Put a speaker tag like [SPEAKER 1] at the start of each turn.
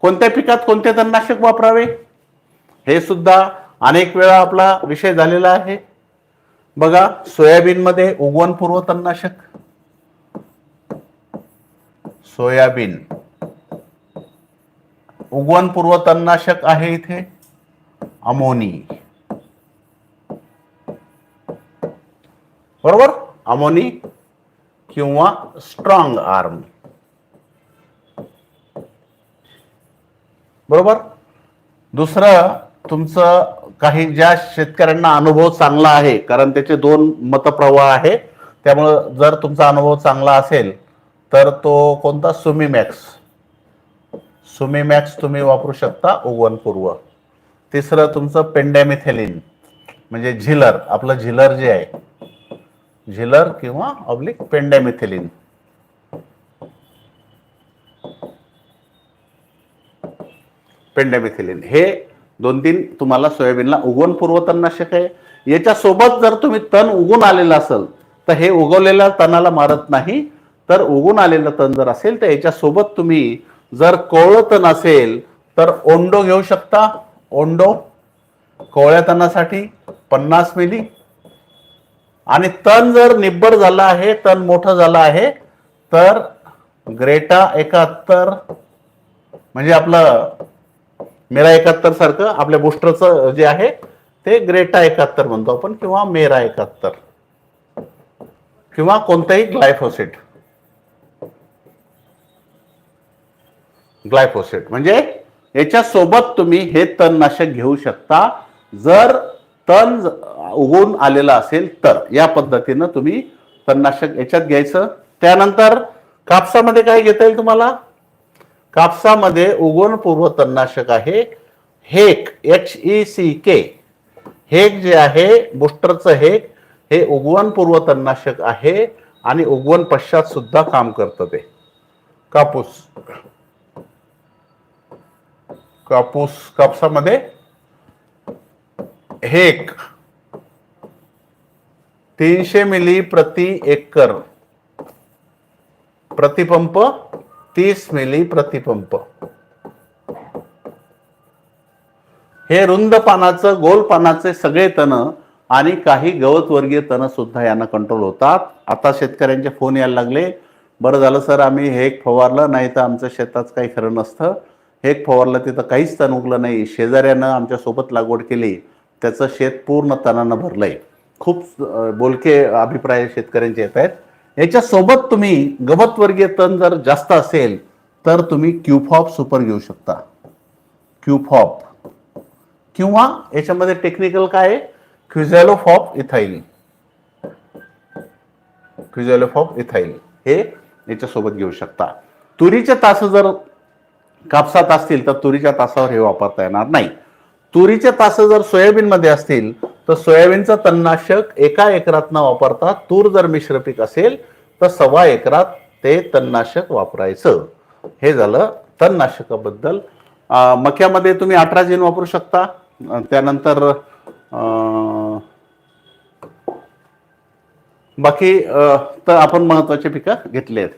[SPEAKER 1] कोणत्या पिकात कोणते तणनाशक वापरावे? हे सुद्धा अनेक वेळा आपला विषय झालेला आहे. बघा सोयाबीनमध्ये उगवणपूर्व तणनाशक. सोयाबीन. उगवणपूर्व तणनाशक आहे इथे अमोनी. बरोबर? अमोनी किंवा स्ट्रॉंग आर्म. बरोबर? दुसरं तुमचं काही ज्या शेतकऱ्यांना अनुभव चांगला आहे कारण त्याचे दोन मतप्रवाह आहे त्यामुळं जर तुमचा अनुभव चांगला असेल तर तो कोणता? सुमीमॅक्स. सुमीमॅक्स तुम्ही वापरू शकता उगवणपूर्व तिसरं तुमचं पेंडॅमिथेलिन म्हणजे झिलर. आपलं झिलर जे आहे झिलर किंवा ऑब्लिक पेंडॅमिथेलिन. पेंडॅमिथिलिन हे दोन तीन तुम्हाला सोयाबीनला उगवण तणनाशक आहे. याच्यासोबत जर तुम्ही तण उगून आलेलं असेल तर हे उगवलेल्या तणाला मारत नाही. तर उगून आलेलं तण जर असेल तर याच्यासोबत तुम्ही जर कोवळं तण असेल तर ओंडो घेऊ शकता. ओंडो कोवळ्या तणासाठी पन्नास मिली. आणि तण जर निब्बर झालं आहे तण मोठं झालं आहे तर ग्रेटा एकाहत्तर म्हणजे आपलं मेरा एकाहत्तर सारखं आपल्या बुस्टरचं जे आहे ते ग्रेटा एकाहत्तर म्हणतो आपण किंवा मेरा एकाहत्तर. किंवा कोणतंही ग्लायफोसेट. ग्लायफोसेट. म्हणजे याच्या सोबत तुम्ही हे तणनाशक घेऊ शकता. जर तण ज- उगवून आलेलं असेल तर या पद्धतीनं तुम्ही तणनाशक याच्यात घ्यायचं. त्यानंतर कापसामध्ये काय घेता येईल तुम्हाला? कापसामध्ये उगवणपूर्व तणनाशक आहे. हेक एच ई सी के हेक जे आहे बुस्टरचं हेक हे उगवणपूर्व तणनाशक आहे आणि उगवण पश्चात सुद्धा काम करतं ते. कापूस. कापूस कापसामध्ये हेक. तीनशे मिली प्रति एकर प्रतिपंप तीस मिली प्रतिपंप. हे रुंद पानाचं गोल पानाचे सगळे तण आणि काही गवतवर्गीय तण सुद्धा यांना कंट्रोल होतात. आता शेतकऱ्यांचे फोन यायला लागले. बरं झालं सर आम्ही हे एक फवारलं नाही तर आमचं शेतात काही खरं नसतं. हे एक फवारलं तिथं काहीच तण उगलं नाही. शेजाऱ्यानं आमच्यासोबत लागवड केली. त्याचं शेत पूर्ण तणानं भरलंय. खूप बोलके अभिप्राय शेतकऱ्यांचे येत आहेत. याच्यासोबत तुम्ही गवतवर्गीय तण जर जास्त असेल तर तुम्ही क्यूफॉप सुपर घेऊ शकता. क्यूफॉप. किंवा याच्यामध्ये टेक्निकल काय आहे? क्युझॅलोफॉप इथाईल क्युझॅलोफॉप इथाईल हे याच्यासोबत घेऊ शकता. तुरीचे तास जर कापसात असतील तर तुरीच्या तासावर हे वापरता येणार नाही. तुरीचे तास जर सोयाबीनमध्ये असतील तर सोयाबीनचं तणनाशक एका एकरात न वापरता तूर जर मिश्र पीक असेल तर सव्वा एकरात ते तणनाशक वापरायचं. हे झालं तणनाशकाबद्दल. मक्यामध्ये तुम्ही अठरा जिन वापरू शकता. त्यानंतर बाकी तर आपण महत्त्वाचे पिकं घेतले आहेत